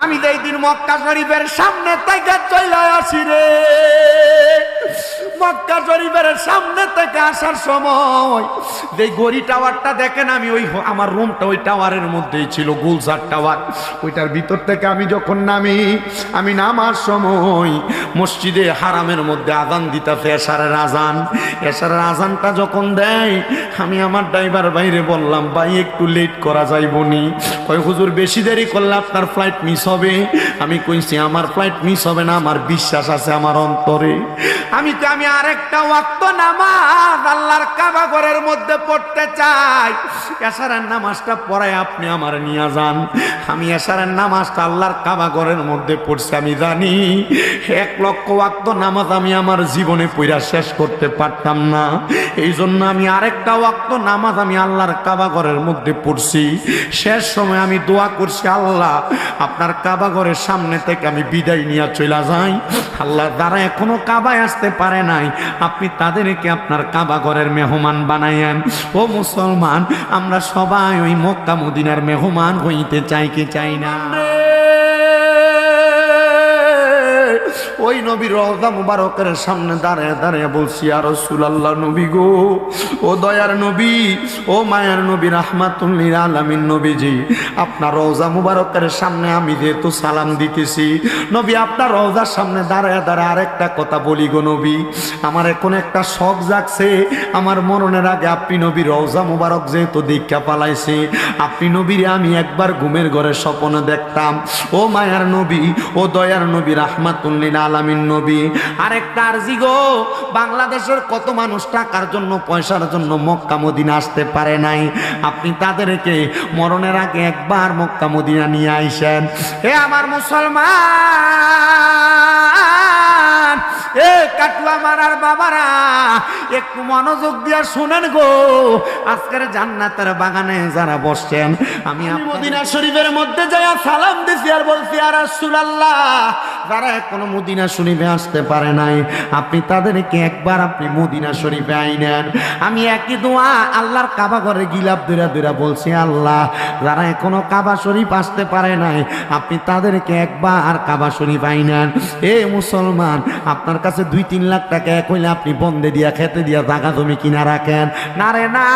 আমি এই দিন মক্কা শরীফের সামনে থেকে চলে আসি রে। মক্কা শরীফের সামনে থেকে আসার সময় যে গড়ি টাওয়ারটা দেখেন, আমি ওই আমার রুমটা ওই টাওয়ারের মধ্যেই ছিল, গুলজার টাওয়ার। ওইটার ভিতর থেকে আমি যখন নামি, আমি নামার সময় মসজিদে হারামের মধ্যে আজান দিতাছে এসারের আজান। এসারের আজানটা যখন দেয়, আমি আমার ড্রাইভার বাইরে বললাম, ভাই, একটু লেট করা যাইবনি কয়, হুজুর, বেশি দেরি করলে আপনার ফ্লাইট মিস হবে? আমি কইছি, আমার ফ্লাইট মিস হবে না, আমার বিশ্বাস আছে আমার অন্তরে। আমি তো আমি আরেকটা ওয়াক্ত নামাজ আল্লাহর কাবা ঘরের মধ্যে পড়তে চাই। এসারের নামাজটা পড়ায় আপনি আমার নিয়ে যান। আমি এসারের নামাজটা আল্লাহর কাবা ঘরের মধ্যে পড়ছি, আমি জানি। এক লক্ষ ওয়াক্ত নামাজ আমি আমার জীবনে পড়া শেষ করতে পারতাম না। এই জন্য আমি আরেকটা ওয়াক্ত নামাজ আমি আল্লাহর কাবা ঘরের মধ্যে পড়ছি। শেষ সময় আমি দোয়া করছি, আল্লাহ, আপনার কাবা ঘরের সামনে থেকে আমি বিদায় নিয়ে চলে যাই। আল্লাহ দ্বারা এখনও কাবায় আসতে পারে নাই। আপনি তাদেরকে আপনার কাবা ঘরের মেহমান বানাইয়েন। ও মুসলমান, আমরা সবাই ওই মক্কা মদিনার মেহমান হইতে চাই কি চাই না? ওই নবীর রওজা মুবারকের সামনে দাঁড়িয়ে দাঁড়িয়ে বলছি আর রসুলাল্লাহ, নবী গো, ও দয়ার নবী, ও মায়ার নবী রাহমাতুল্লিল আলামিন নবীজি, আপনার রওজা মুবারকের সামনে আমি যেহেতু সালাম দিতেছি, নবী, আপনার রওজার সামনে দাঁড়ায় দাঁড়ায় আরেকটা কথা বলি গো নবী, আমার এখন একটা শখ জাগছে, আমার মরণের আগে আপনি নবী রওজা মুবারক যেহেতু দীক্ষা পালাইছে, আপনি নবীর আমি একবার ঘুমের ঘরে স্বপ্নে দেখতাম, ও মায়ার নবী, ও দয়ার নবী রাহমাতুল্লিল আলামিন নবী। আরেকটা আরজি গো বাংলাদেশের কত মানুষ টাকার জন্য পয়সার জন্য মক্কা মদিনা আসতে পারে নাই? আপনি তাদেরকে মরণের আগে একবার মক্কা মদিনা নিয়ে আইসেন। হে আমার মুসলমান এ কাটুয়া মারার বাবারা একটু মনোযোগ দিয়া শুনেন গো। আজকের জান্নাতের বাগানে যারা বসছেন আমি মদিনা শরীফের মধ্যে যাই সালাম দিছি আর বলছি আর রাসূলুল্লাহ যারা এখনও মদিনা শরীফে আসতে পারে নাই, আপনি তাদেরকে একবার আপনি মদিনা শরীফে আইনেন। আমি একই দোয়া আল্লাহর কাবা ঘরে গিলাপ দুরা দুরা বলছি, আল্লাহ, যারা এখনও কাবা শরীফ আসতে পারে নাই, আপনি তাদেরকে একবার কাবা শরীফ আইনেন। এ মুসলমান, আপনার কাছে দুই তিন লাখ টাকা এক হইলে আপনি বন্ধে দিয়া, খেতে দিয়া জাগা জমি কিনা রাখেন। না রে, না।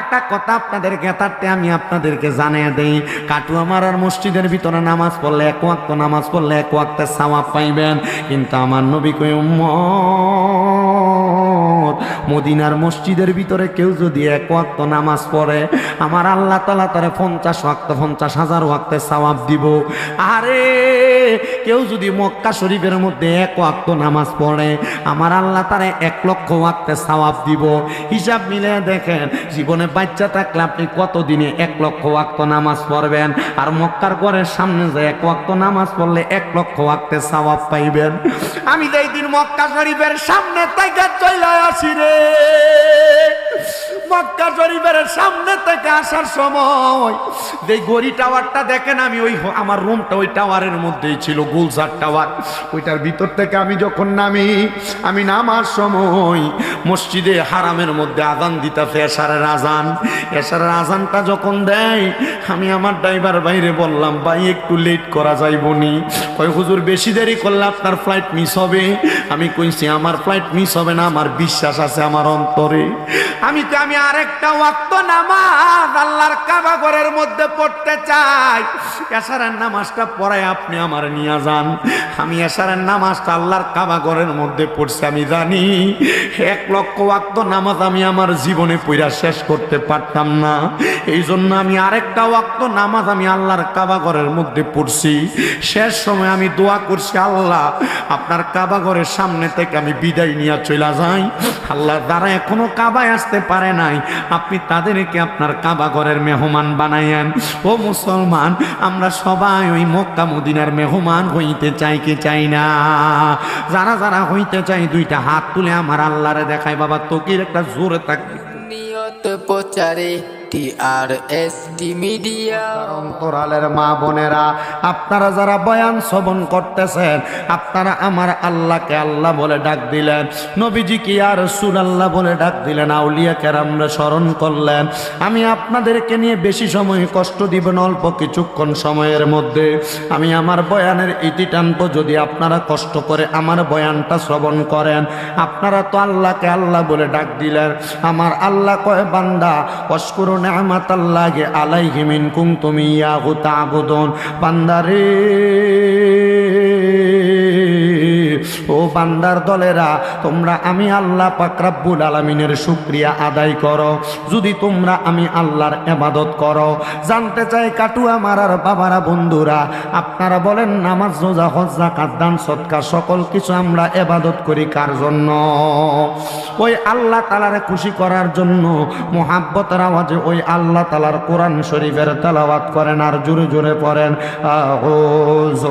একটা কথা আপনাদের গেতারতে আমি আপনাদেরকে জানিয়ে দেই, কাটুয়া মারার মসজিদের ভিতরে নামাজ পড়লে এক ওয়াক্ত নামাজ পড়লে এক ওয়াক্তে সাওয়াব পাইবেন। কিন্তু আমার নবী কই উম্মত মদিনার মসজিদের ভিতরে কেউ যদি এক ওয়াক্ত নামাজ পড়ে, আমার আল্লাহ তালা তারে পঞ্চাশ ওয়াক্ত, পঞ্চাশ হাজার ওয়াক্তে সওয়াব দিব। আরে, কেউ যদি মক্কা শরীফের মধ্যে এক ওয়াক্ত নামাজ পড়ে, আমার আল্লাহ তারে এক লক্ষ ওয়াক্তে সওয়াব দিব। হিসাব মিলে দেখেন, জীবনে বাচ্চা থাকলে আপনি কতদিনে এক লক্ষ ওয়াক্ত নামাজ পড়বেন? আর মক্কার ঘরের সামনে যে এক ওয়াক্ত নামাজ পড়লে এক লক্ষ ওয়াক্তে সওয়াব পাইবেন? আমি যেই দিন মক্কা শরীফের সামনে তাই চলে আসি রে। মক্কা শরীফের সামনে থেকে আসার সময় যে গড়ি টাওয়ারটা দেখেন আমি, ওই আমার রুমটা ওই টাওয়ারের মধ্যেই ছিল, গুলজার টাওয়ার। ওইটার ভিতর থেকে আমি যখন নামি, আমি নামার সময় মসজিদে হারামের মধ্যে আজান দিতাছে এসারের আজান। এসারের আজানটা যখন দেয়, আমি আমার ড্রাইভার বাইরে বললাম, ভাই, একটু লেট করা যাইবনি কয়, হুজুর, বেশি দেরি করলে আপনার ফ্লাইট মিস হবে? আমি কইছি, আমার ফ্লাইট মিস হবে না, আমার বিশ্বাস আছে আমার অন্তরে। আমি তো আমি আরেকটা ওয়াক্ত নামাজ আল্লাহর কাবা ঘরের মধ্যে পড়তে চাই। এসারের নামাজটা পড়ায় আপনি আমার নিয়ে যান। আমি এসারের নামাজটা আল্লাহর কাবা ঘরের মধ্যে পড়ছি, আমি জানি। এক লক্ষ ওয়াক্ত নামাজ আমি আমার জীবনে পইরা শেষ করতে পারতাম না। এই জন্য আমি আরেকটা ওয়াক্ত নামাজ আমি আল্লাহর কাবা ঘরের মধ্যে পড়ছি। শেষ সময় আমি দোয়া করছি, আল্লাহ, আপনার কাবা ঘরের সামনে থেকে আমি বিদায় নিয়ে চলে যাই। আল্লাহ, যারা এখনও কাবায় আসতে পারে নাই, আপনি তাদেরকে আপনার কাবা ঘরের মেহমান বানাইয়েন ও মুসলমান, আমরা সবাই ওই মক্কা মদিনার মেহমান হইতে চাই কি চাই না? যারা যারা হইতে চাই, দুইটা হাত তুলে আমার আল্লাহরে দেখায়, বাবা তোকির একটা জোরে থাকবে নিয়ত প্রচারে আর এস টি মিডিয়া। অন্তরালের মা বোনেরা, আপনারা যারা বয়ান শ্রবণ করতেছেন, আপনারা আমার আল্লাহ বলে ডাক দিলেন। আর সুর আল্লাহ বলে ডাক দিলেন? আউলিয়া স্মরণ করলেন। আমি আপনাদেরকে নিয়ে বেশি সময় কষ্ট দিব না, অল্প কিছুক্ষণ সময়ের মধ্যে। আমি আমার বয়ানের ইতি যদি আপনারা কষ্ট করে আমার বয়ানটা শ্রবণ করেন। আপনারা তো আল্লাহকে আল্লাহ বলে ডাক দিলেন। আমার আল্লাহ কয়, বান্দা অস্কুর নেহমাত আল্লাহকে আলাইহি কুম তুমি ইয়াহু তাবুদুন বান্দারে ও বান্দার দলেরা, তোমরা আমি আল্লাহ পাকরাব্বুল আলমিনের শুক্রিয়া আদায় করো। যদি তোমরা আমি আল্লাহর এবাদত করো। জানতে চাই কাটুয়া মারার বাবারা বন্ধুরা, আপনারা বলেন নামাজ, রোজা, হজ জাকাত দান, সৎকার, সকল কিছু আমরা এবাদত করি কার জন্য? ওই আল্লাহ তালারে খুশি করার জন্য মোহাব্বতের আওয়াজে ওই আল্লাহ তালার কোরআন শরীফের তেলাওয়াত করেন আর জোরে জোরে পড়েন, আউযু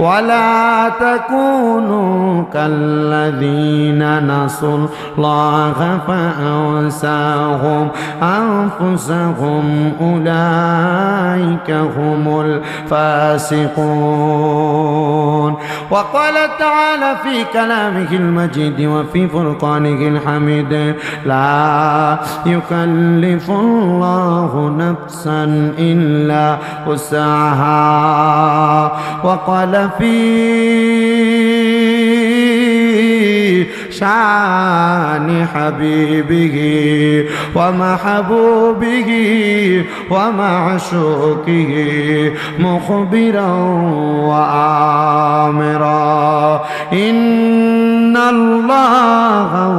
ولا تكونوا كالذين نسوا الله فأنساهم أنفسهم أولئك هم الفاسقون. وقال تعالى في كلامه المجيد وفي فرقانه الحميد لا يكلف الله نفسا إلا وسعها. وقال في شان حبيبه ومحبوبه ومعشوقه مخبرا وآمرا إن الله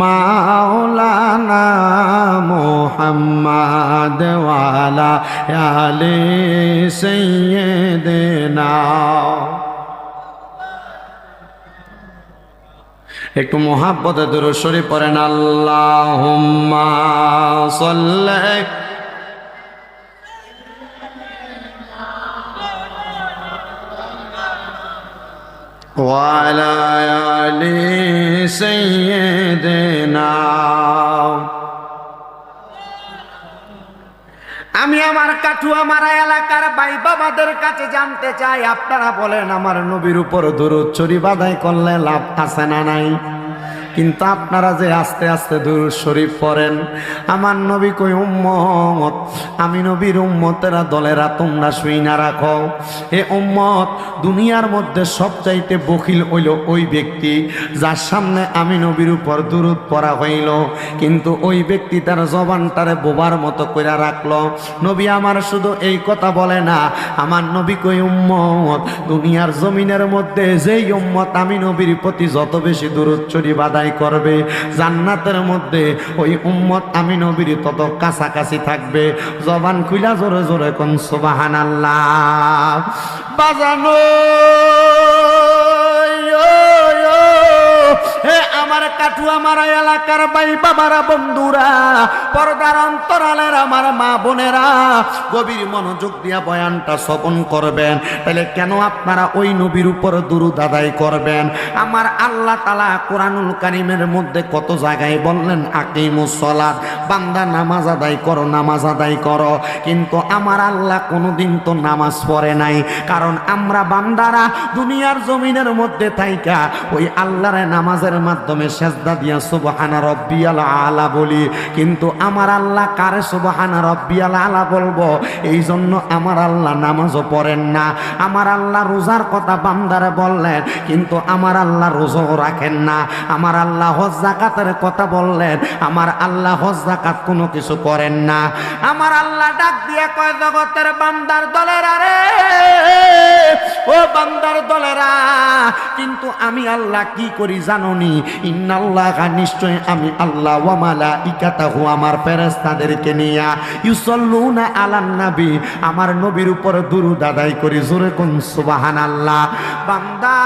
মাওলানা মোহাম্মদ ওয়ালা আলে সৈয়দেনা একটু মহাপদে দূর সরি পড়েন আল্লাহ সাল্লাহ وعلى آل سيدنا আমি আমার কাঠুয়া মারা এলাকার ভাই বাবাদের কাছে জানতে চাই আপনারা বলেন আমার নবীর উপর দূরত চুরি বাধাই করলে লাভ আছে না নাই কিন্তু আপনারা যে আস্তে আস্তে দুরুদ শরীফ পড়েন, আমার নবী কই, উম্মত, আমি নবীর উম্মতেরা দলেরা, তোমরা শুই না রাখো। এ উম্মত, দুনিয়ার মধ্যে সবচাইতে বকিল হইল ওই ব্যক্তি, যার সামনে আমি নবীর উপর দুরুদ পড়া হইল। কিন্তু ওই ব্যক্তি তার জবানটারে বোবার মতো করে রাখল। নবী আমার শুধু এই কথা বলে না, আমার নবী কই, উম্মত, দুনিয়ার জমিনের মধ্যে যেই উম্মত আমি নবীর প্রতি যত বেশি দূরত চুরি বাদাই করবে। জান্নাতের মধ্যে ওই উম্মত আমি নবীর তত কাছাকাছি থাকবে। জবান খুলা জোরে জোরে কোন সুবাহান আল্লাহ বাজানো। আমার কাঠুয়া মারা এলাকার ভাই বাবারা বন্ধুরা, পর্দার অন্তরালের আমার মা বোনেরা, গভীর মনোযোগ দিয়া বয়ানটা শ্রবণ করবেন। তাহলে কেন আপনারা ওই নবীর উপর দুরুদ আদায় করবেন? আমার আল্লাহ তালা কোরআনুল কারিমের মধ্যে কত জায়গায় বললেন আকিম আকিমুসলাদ বান্দা নামাজ আদায় করো, নামাজ আদায় করো। কিন্তু আমার আল্লাহ কোনোদিন তো নামাজ পড়ে নাই। কারণ আমরা বান্দারা দুনিয়ার জমিনের মধ্যে থাইকা, ওই আল্লাহর নামাজের মাধ্যমে সেজদা সেজদা দিয়া, সুবহানা রব্বিয়াল আলা বলি। কিন্তু আমার আল্লাহ কারে সুবহানা রব্বিয়াল আলা বলব? এই জন্য আমার আল্লাহ নামাজও পড়েন না। আমার আল্লাহ রোজার কথা বান্দারে বললেন, কিন্তু আমার আল্লাহ রোজাও রাখেন না। আমার আল্লাহ হজ জাকাতের কথা বললেন, আমার আল্লাহ হজ জাকাত কোনো কিছু করেন না। আমার আল্লাহ ডাক দিয়ে কয়, জগতের বান্দার দলের আরে ও বান্দার দলেরা, কিন্তু আমি আল্লাহ কি করি জাননি? ইন্নাল্লাহ নিশ্চয় আমি আল্লাহ ওয়ামালা ইকাতাহু আমার ফেরেস্তাদেরকে নিয়া ইউসল্লুনা আলান নবী, আমার নবীর উপর দুরুদ আদায় করি। জোরে কোন সুবহানাল্লাহ। বান্দা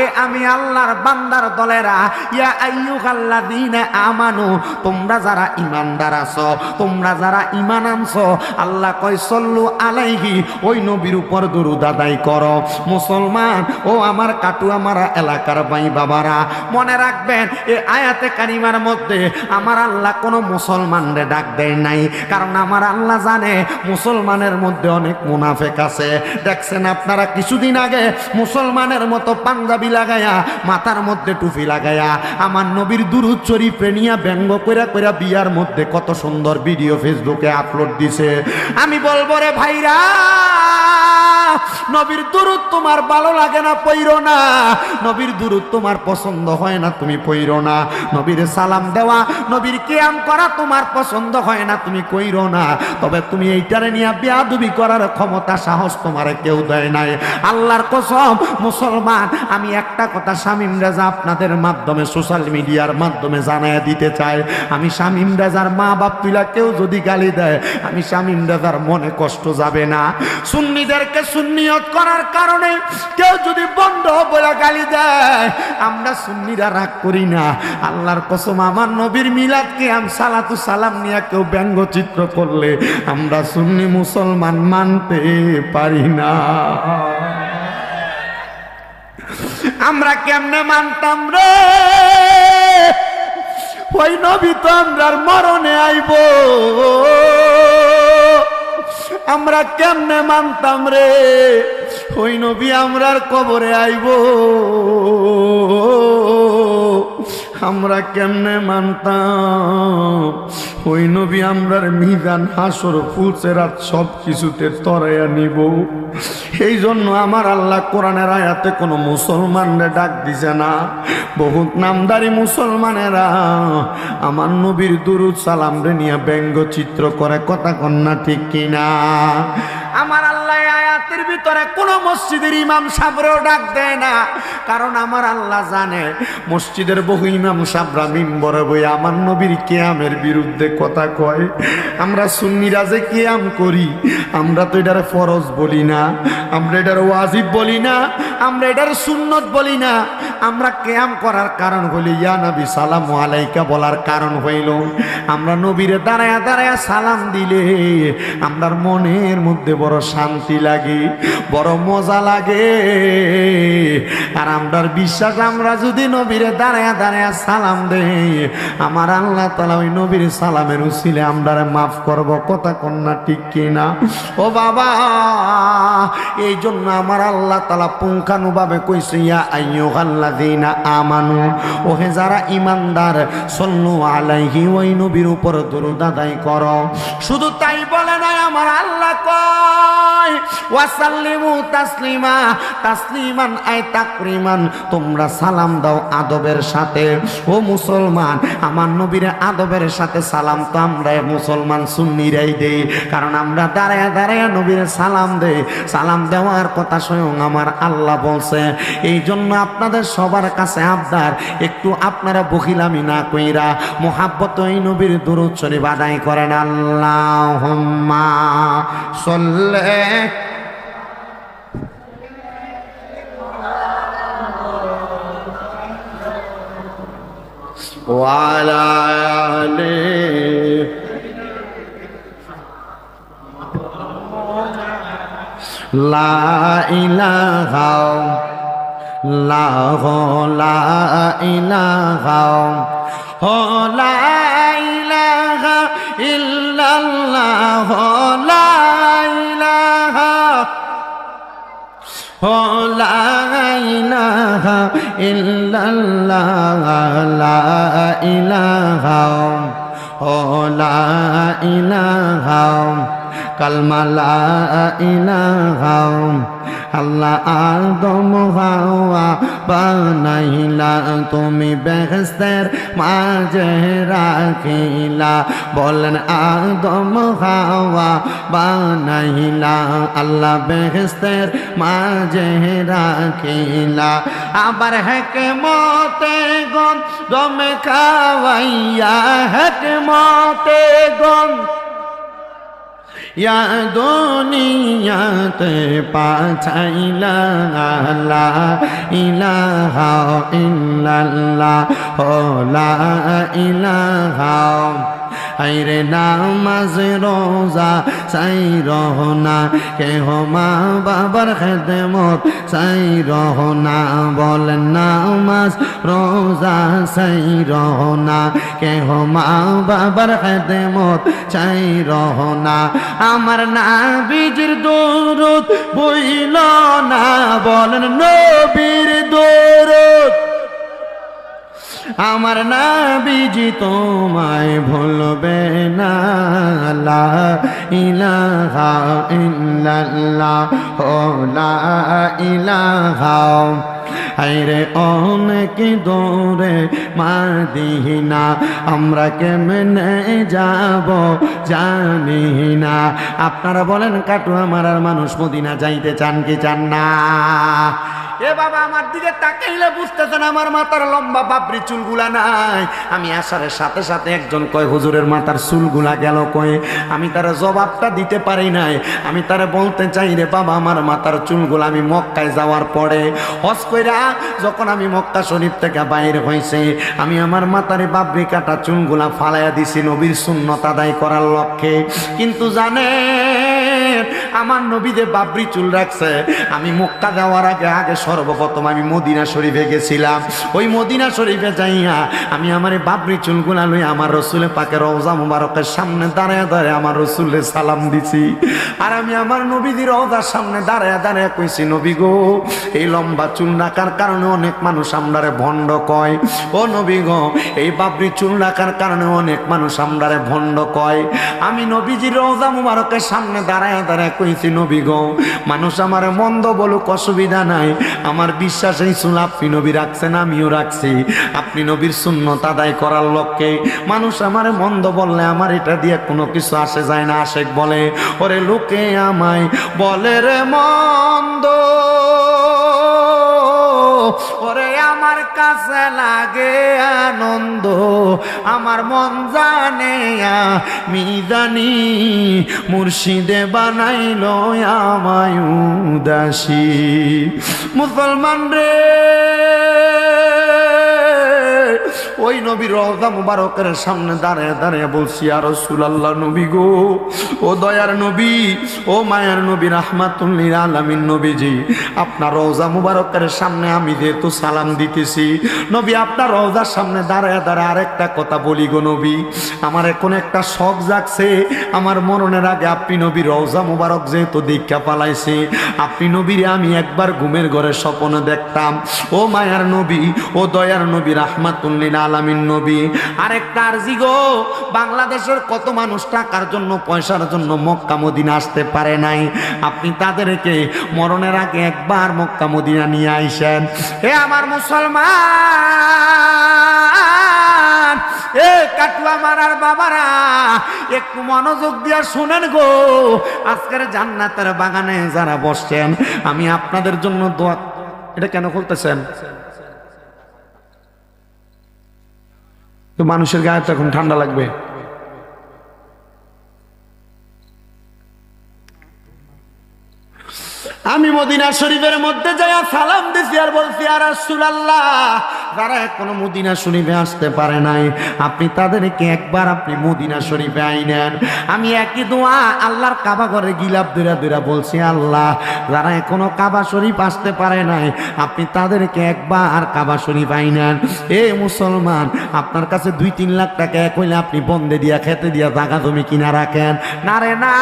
এ আমি আল্লাহর বান্দার দলেরা? ইয়া আইয়ুহাল্লাযীনা আমানু, তোমরা যারা ঈমানদার আছো, তোমরা যারা ঈমান আনছো, আল্লাহ কয়, সল্লু আলাইহি ওই নবীর উপর দরুদ আদায় করো। মুসলমান, ও আমার কাটুয়া মারা এলাকার ভাই বাবারা, মনে রাখবেন এই আয়াতে কারিমার মধ্যে আমার আল্লাহ কোনো মুসলমানরে ডাক দেয় নাই, কারণ আমার আল্লাহ জানে মুসলমানের মধ্যে অনেক মুনাফেক আছে। দেখছেন আপনারা, কিছুদিন আগে মুসলমানের মতো পাঞ্জাবি লাগায়া, মাথার মধ্যে টুপি লাগায়া, আমার নবীর দুরুদ চরি নিয়া ব্যঙ্গ কইরা কইরা বিয়ার মধ্যে কত সুন্দর ভিডিও ফেসবুকে আপলোড দিছে। আমি বলব রে ভাইরা নবীর দুরুদ তোমার ভালো লাগে না, পইরো না। নবীর দুরুদ তোমার পছন্দ হয় না, তুমি পইরো না। নবীর সালাম দেওয়া, নবীর কিয়াম করা তোমার পছন্দ হয় না, তুমি কইরো না। তবে তুমি এইটারে নিয়ে বেয়াদবি করার ক্ষমতা, সাহস তোমার কেউ দেয় নাই। আল্লাহর কসম, মুসলমান, আমি একটা কথা শামিম রাজা আপনাদের মাধ্যমে, সোশ্যাল মিডিয়ার মাধ্যমে জানায় দিতে চাই। আমি শামিম রাজার মা বাপ তুলা কেউ যদি গালি দেয়, আমি শামিম রাজার মনে কষ্ট যাবে না। সুন্নিদেরকে সুন্নিয়ত করার কারণে কেউ যদি বন্ধ বলে গালি দেয়, আমরা সুন্নিরা রাগ করি না। আল্লাহর কসম, আমার নবীর মিলাদকে আম সালাতু সালাম নিয়ে কেউ ব্যঙ্গচিত্র করলে আমরা সুন্নি মুসলমান মানতে পারি না। আমরা কেমনে মানতাম রে? ওই নবী তো আমরার মরণে আইব। আমরা কেমনে মানতাম রে? ওই নবী আমরার কবরে আইব। আমরা কেমনে মানতাম? ওই নবী আমরার মিজান, হাসর, ফুলসেরাত সব কিছুতে তরাইয়া নিব। এই জন্য আমার আল্লাহ কোরআনের আয়াতে কোনো মুসলমানরে ডাক দিছে না। বহুত নামদারি মুসলমানেরা আমার নবীর দুরুদ সালাম রে নিয়ে ব্যঙ্গ চিত্র করে, কথা কন্যা ঠিক কিনা? আমার আল্লাহ আয়াতের ভিতরে কোন মসজিদের ইমাম সাবরেও ডাক দেয় না। কারণ আমার আল্লাহ জানে, মসজিদের বহু ইমাম সাবরা মিম্বরে বই আমার নবীর কেয়ামের বিরুদ্ধে কথা কয়। আমরা সুন্নিরা যে কেয়াম করি, আমরা তো এটার ফরজ বলি না, আমরা এটার ওয়াজিব বলি না, আমরা এটার সুন্নত বলি না। আমরা কেয়াম করার কারণ হইল, ইয়া নবী সালাম আলাইকা বলার কারণ হইল, আমরা নবীরে দাঁড়ায়া দাঁড়ায়া সালাম দিলে, আমরার মনের মধ্যে বড় শান্তি লাগে। বড় মজা লাগে। আর আমরার বিশ্বাস, আমরা যদি নবীরে দাঁড়ায়া দাঁড়ায়া সালাম দেই, আমার আল্লাহ তালা ওই নবীর সালামের উচিলে আমরারে মাফ করব। কথা কন্যা ঠিক কিনা? ও বাবা এই জন্য আমার আল্লাহ তালা পুঙ্খানুভাবে কইছে, ইয়া আমানু, ওহে যারা ইমানদার সল্লু আলাইহি, ওই নবীর উপর দরুদ আদায় করো। শুধু তাই বলে নাই আমার আল্লাহ কয় ওয়াসাল্লিমু তাসলিমা, তাসলিমান আই তাকরিমান, তোমরা সালাম দাও আদবের সাথে। ও মুসলমান, আমার নবীর আদবের সাথে সালাম তো আমরা মুসলমান সুন্নিরাই দেই, কারণ আমরা দাঁড়ায় দাঁড়ায় নবীর সালাম দেই। সালাম দেওয়ার কথা স্বয়ং আমার আল্লাহ বলছে। এই জন্য আপনাদের সবার কাছে আবদার, একটু আপনারা বকিলামি না কইরা মোহাব্বত এই নবীর দরুদ বাদাই করেন। আল্লাহ সল্লে وعلى آله لا إله لا لا إله لا إله إلا الله. لا লা ইলাহা ইল্লাল্লাহ লা ইলাহা ও লা ইলাহা। কালমা লা ইলাহা আল্লাহ আদম হাওয়া বানাইলা, তুমি বেহস্তের মাঝে রাখিলা। বলেন, আদম হাওয়া বানাইলা, আল্লাহ বেহস্তের মাঝে রাখিলা। আবার হেক মতে গম দমে খাওয়াইয়া হেক মতে গম ইয়া দুনিয়াতে পাঠাইলা লা ইলাহা ইল্লাল্লাহ লা ইলাহা আইরে নামাজ, রোজা সাই রহনা কেহ মা বাবার খেদমত সাই রহনা বলেন নামাজ, রোজা সাই রহনা কেহ মা বাবার খেদমত চাই রহনা আমার না বীজের দৌরত বইল না। বলেন নবীর দৌরত আমার না বিজি তোমায় ভুলবে না, লা ইলাহা ইল্লাল্লাহ, ও লা ইলাহা। আইরে অনেক দূরে মাদিনা, আমরা কেমনে যাব জানি না আপনারা বলেন, কাটুয়া মারার মানুষ মদিনা যাইতে চান কি চান না? এ বাবা, আমার দিকে তাকাইলে বুঝতেছেন আমার মাথার লম্বা বাবরি চুলগুলা নাই। আমি আসারের সাথে সাথে একজন কয়, হুজুরের মাথার চুলগুলা গেল কয়ে আমি তার জবাবটা দিতে পারি নাই। আমি তারা বলতে চাই রে, বাবা, আমার মাথার চুলগুলা আমি মক্কায় যাওয়ার পরে হজ কইরা যখন আমি মক্কা শরীফ থেকে বাইরে হয়েছে আমি আমার মাথারে বাবরি কাটা চুলগুলা ফালাইয়া দিছি নবীর শূন্যত আদায় করার লক্ষ্যে। কিন্তু জানেন আমার নবীদের বাবরি চুল রাখছে, আমি মক্কা যাওয়ার আগে আগে সর্বপ্রথম আমি মদিনা শরীফে গেছিলাম। ওই মদিনা শরীফে যাইয়া আমি আমার বাবরি চুলগুলা লই আমার রসুলের পাকে রওজা মুবারকের সামনে দাঁড়ায় দাঁড়ায় আমার রসুলের সালাম দিছি। আর আমি আমার নবীদের রওজার সামনে দাঁড়ায় দাঁড়ায় কইছি, নবী গো, এই লম্বা চুল রাখার কারণে অনেক মানুষ আমরারে ভণ্ড কয়। ও নবী গো, এই বাবরি চুল রাখার কারণে অনেক মানুষ আমরারে ভণ্ড কয়। আমি নবীজির রওজা মুবারকের সামনে দাঁড়ায় দাঁড়ায় কইছি, নবী গো, মানুষ আমার মন্দ বলুক, অসুবিধা নাই। আমার বিশ্বাস এই চুল আপনি নবী রাখছেন, আমিও রাখছি। আপনি নবীর শূন্যত আদায় করার লক্ষ্যে মানুষ আমার মন্দ বললে আমার এটা দিয়ে কোনো কিছু আসে যায় না। আশেক বলে, ওরে লোকে আমায় বলে রে মন্দ। ওরে আমার কাছে লাগে আনন্দ, আমার মন জানে আমি জানি, মুর্শিদে বানাইল আমায় উদাসী। মুসলমান রে ওই নবী রওজা মুবারকের সামনে দাঁড়িয়ে দাঁড়িয়ে বলছি আর আল্লাহ নবী গো, ও দয়ার নবী, ও মায়ার নবী রাহমাতুল্লিল আলামিন নবীজি, আপনার রওজা মুবারকের সামনে আমি যেহেতু সালাম দিতেছি, নবী আপনার রওজার সামনে দাঁড়ায় দাঁড়ায় আরেকটা কথা বলি গো নবী, আমার এখন একটা শখ জাগছে, আমার মরণের আগে আপনি নবী রওজা মুবারক যেহেতু দীক্ষা পালাইছে, আপনি নবীরে আমি একবার ঘুমের ঘরে স্বপ্নে দেখতাম, ও মায়ার নবী, ও দয়ার নবী রাহমাতুল্লিল আলামিন নবী। আরেকটা আরজি গো, বাংলাদেশের কত মানুষ টাকার জন্য, পয়সার জন্য মক্কা মদিনা আসতে পারে নাই? আপনি তাদেরকে মরণের আগে একবার মক্কা মদিনা নিয়ে আইসেন। হে আমার মুসলমান, এ কাটুয়া মারার বাবারা, একটু মনোযোগ দিয়া শুনেন গো। আজকের জান্নাতের বাগানে যারা বসছেন, আমি আপনাদের জন্য দোয়া এটা কেন খুলতেছেন? তো মানুষের গায়ে তো এখন ঠান্ডা লাগবে। আমি মদিনা শরীফের মধ্যে যাই সালাম দিছি আর বলছি আর রাসূলুল্লাহ যারা এখনও মদিনা শরীফে আসতে পারে নাই, আপনি তাদেরকে একবার আপনি মদিনা শরীফে আইনেন। আমি একই দোয়া আল্লাহর কাবা ঘরে গিলাপ দুরা দুরা বলছি, আল্লাহ, যারা এখনও কাবা শরীফ আসতে পারে নাই, আপনি তাদেরকে একবার কাবা শরীফ আইনেন। এ মুসলমান, আপনার কাছে দুই তিন লাখ টাকা এক হইলে আপনি বন্ধে দিয়া, খেতে দিয়া জাগা জমি কিনা রাখেন। না রে, না,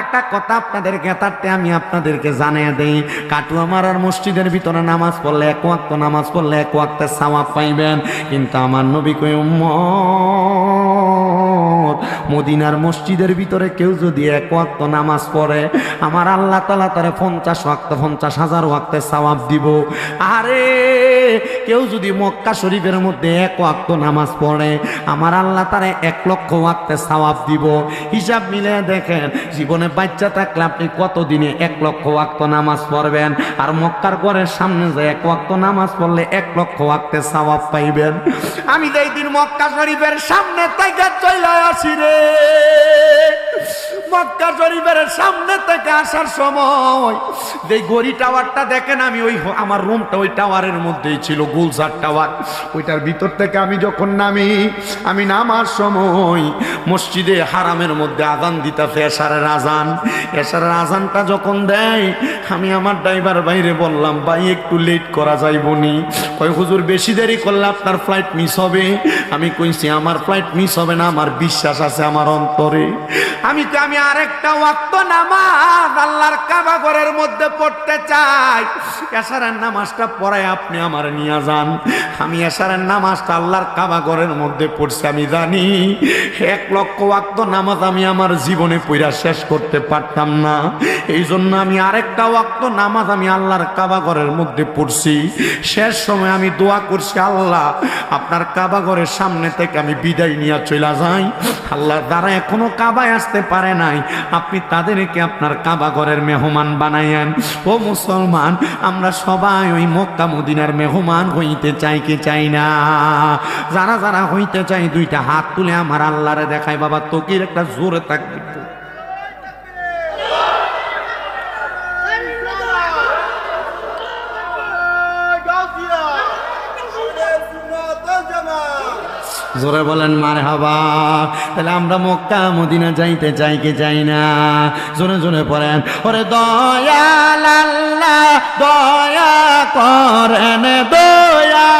একটা কথা আপনাদের গেতারতে আমি আপনাদেরকে জানিয়ে দেই। কাটুয়া মারার মসজিদের ভিতরে নামাজ পড়লে এক ওয়াক্ত নামাজ পড়লে এক ওয়াক্তের সাওয়াব পাইবেন। কিন্তু আমার নবী কই উম্মত মদিনার মসজিদের ভিতরে কেউ যদি এক ওয়াক্ত নামাজ পড়ে, আমার আল্লাহ তালা তারে পঞ্চাশ ওয়াক্ত, পঞ্চাশ হাজার ওয়াক্তের সওয়াব দিব। আরে, কেউ যদি মক্কা শরীফের মধ্যে এক ওয়াক্ত নামাজ পড়ে, আমার আল্লাহ তারে এক লক্ষ ওয়াক্তের সওয়াব দিব। হিসাব মিলে দেখেন, জীবনে বাচ্চা থাকলে আপনি কতদিনে এক লক্ষ ওয়াক্ত নামাজ পড়বেন? আর মক্কার ঘরের সামনে যে এক ওয়াক্ত নামাজ পড়লে এক লক্ষ ওয়াক্তের সওয়াব পাইবেন? আমি যেই দিন মক্কা শরীফের সামনে থেকে চলে আসি রে। মক্কা শরীফের সামনে থেকে আসার সময় যে গড়ি টাওয়ারটা দেখেন আমি, ওই আমার রুমটা ওই টাওয়ারের মধ্যেই ছিল, গুলজার টাওয়ার। ওইটার ভিতর থেকে আমি যখন নামি, আমি নামার সময় মসজিদে হারামের মধ্যে আজান দিতেছে এসারের আজান। এসারের আজানটা যখন দেয়, আমি আমার ড্রাইভার বাইরে বললাম, ভাই, একটু লেট করা যাইবনি কয়, হুজুর, বেশি দেরি করলে আপনার ফ্লাইট মিস হবে? আমি কইছি, আমার ফ্লাইট মিস হবে না, আমার বিশ্বাস আছে আমার অন্তরে। আমি তো আমি আরেকটা ওয়াক্ত নামাজ আল্লাহর কাবা ঘরের মধ্যে পড়তে চাই। নামাজটা আপনি আমার নিয়ে যান। আমি নামাজটা আল্লাহর কাবা ঘরের মধ্যে পড়ছি, আমি জানি। এক লক্ষ ওয়াক্ত নামাজ আমি আমার জীবনে পড়া শেষ করতে পারতাম না। এই জন্য আমি আরেকটা ওয়াক্ত নামাজ আমি আল্লাহর কাবা ঘরের মধ্যে পড়ছি। শেষ সময় আমি দোয়া করছি, আল্লাহ, আপনার কাবা ঘরের সামনে থেকে আমি বিদায় নিয়ে চলে যাই। আল্লাহ দ্বারা এখনও কাবায় আসতে পারে নাই। আপনি তাদেরকে আপনার কাবা ঘরের মেহমান বানাইয়েন। ও মুসলমান আমরা সবাই ওই মক্কা মদিনার মেহমান হইতে চাই কি চাই না? যারা যারা হইতে চাই দুইটা হাত তুলে আমার আল্লাহরে দেখায়, বাবা তোকে একটা জোরে থাকবে জোরে বলেন মার হাবা তাহলে আমরা মক্কা, মদিনা যাইতে চাই কি চাই না? জোরে জোরে পড়েন ওরে দয়াল আল্লাহ, দয়া করেন, দয়া।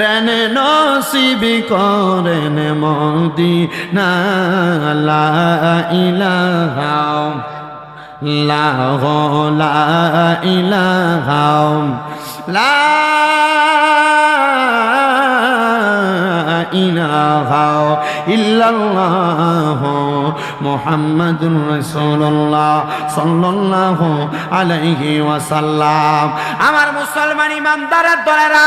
রেন নসিবি করেন মদি না ইলাহা লাহ লা ইলাহা লা ইলাহা ইল্লাল্লাহ মুহাম্মাদুর রাসূলুল্লাহ সাল্লাল্লাহু আলাইহি ওয়াসাল্লাম। আমার মুসলমান ইমানদারের দলেরা,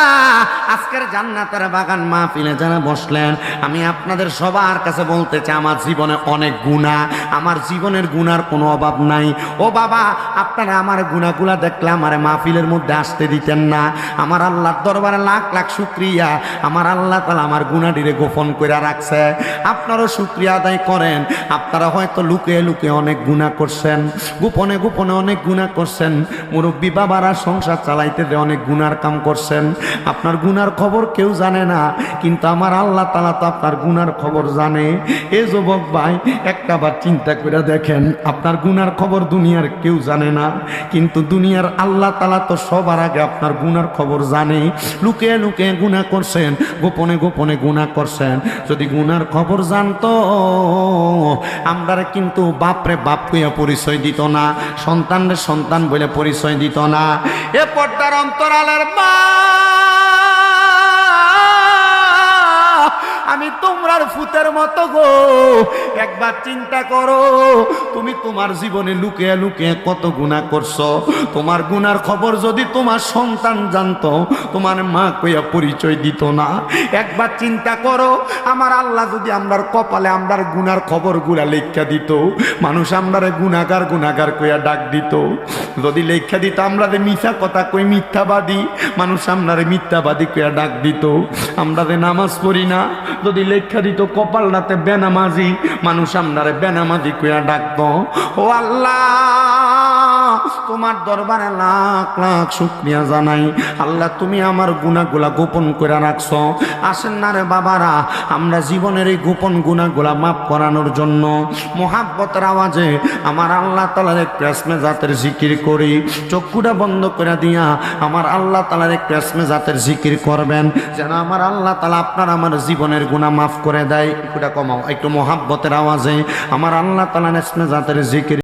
আজকের জান্নাতের বাগান মাহফিলে যারা বসলেন, আমি আপনাদের সবার কাছে বলতে চাই, আমার জীবনে অনেক গুণা আমার জীবনের গুনার কোনো অভাব নাই। ও বাবা, আপনারা আমার গুণাগুলা দেখলে আমার মাহফিলের মধ্যে আসতে দিতেন না। আমার আল্লাহর দরবারে লাখ লাখ শুক্রিয়া। আমার আল্লাহ তালা আমার গুণাটিরে গোপন করে রাখছে। আপনারও শুক্রিয়া আদায় করেন। আপনারা হয়তো লুকিয়ে লুকিয়ে অনেক গুণা করছেন। গোপনে গোপনে অনেক গুণা করছেন। মুরব্বী বাবারা সংসার চালাইতে অনেক গুনার কাম করছেন। আপনার গুনার খবর কেউ জানে না, কিন্তু আমার আল্লাহ তালা তো আপনার গুনার খবর জানে। এ যুবক ভাই, একটা বার চিন্তা করে দেখেন, আপনার গুনার খবর দুনিয়ার কেউ জানে না, কিন্তু দুনিয়ার আল্লাহ তালা তো সবার আগে আপনার গুনার খবর জানে। লুকিয়ে লুকিয়ে গুণা করছেন, গোপনে গোপনে গুণা করছেন। যদি গুনার খবর জানতো আমরা কিন্তু বাপরে বাপ কইয়া পরিচয় দিত না, সন্তানরে সন্তান বলে পরিচয় দিত না। এ পর্দার অন্তরালের মা তোমরার ফুতের মতো গো। একবার চিন্তা করো, তুমি তোমার জীবনে লুকিয়ে লুকিয়ে কত গুণা করছ? তোমার গুনার খবর যদি তোমার সন্তান জানতো, তোমার মা কইয়া পরিচয় দিত না। একবার চিন্তা করো, আমার আল্লাহ যদি আমরার কপালে আমরার গুনার খবরগুলা লেখা দিত, মানুষ আমরারে গুনাগার গুনাগার কইয়া ডাক দিত। যদি লেখা দিত আমরা যে মিশা কথা কই মিথ্যাবাদী? মানুষ আমরারে মিথ্যাবাদী কইয়া ডাক দিত। আমরা যে নামাজ পড়ি না। যদি লেখা দিত কপাল রাতে বেনামাজি। মানুষ আমরারে বেনামাজি কইয়া ডাকত। ও আল্লাহ! তোমার দরবারে লাখ লাখ শুক্রিয়া জানাই। আল্লাহ, তুমি আমার গুণাগুলা গোপন করে রাখছো। আসেন না রে বাবারা, আমরা জীবনের এই গোপন গুণাগুলা মাফ করানোর জন্য মোহাব্বতের আওয়াজে আমার আল্লাহ তালার এক প্রেসমে জাতের জিকির করি। চক্ষুটা বন্ধ করে দিয়া আমার আল্লাহ তালার এক প্রেসমে জাতের জিকির করবেন। যেন আমার আল্লাহ তালা আপনার আমার জীবনের গুণা মাফ করে দেয়। একটুটা কমাও, একটু মোহাব্বতের আওয়াজে আমার আল্লাহ তালা নেসমে জাতের জিকির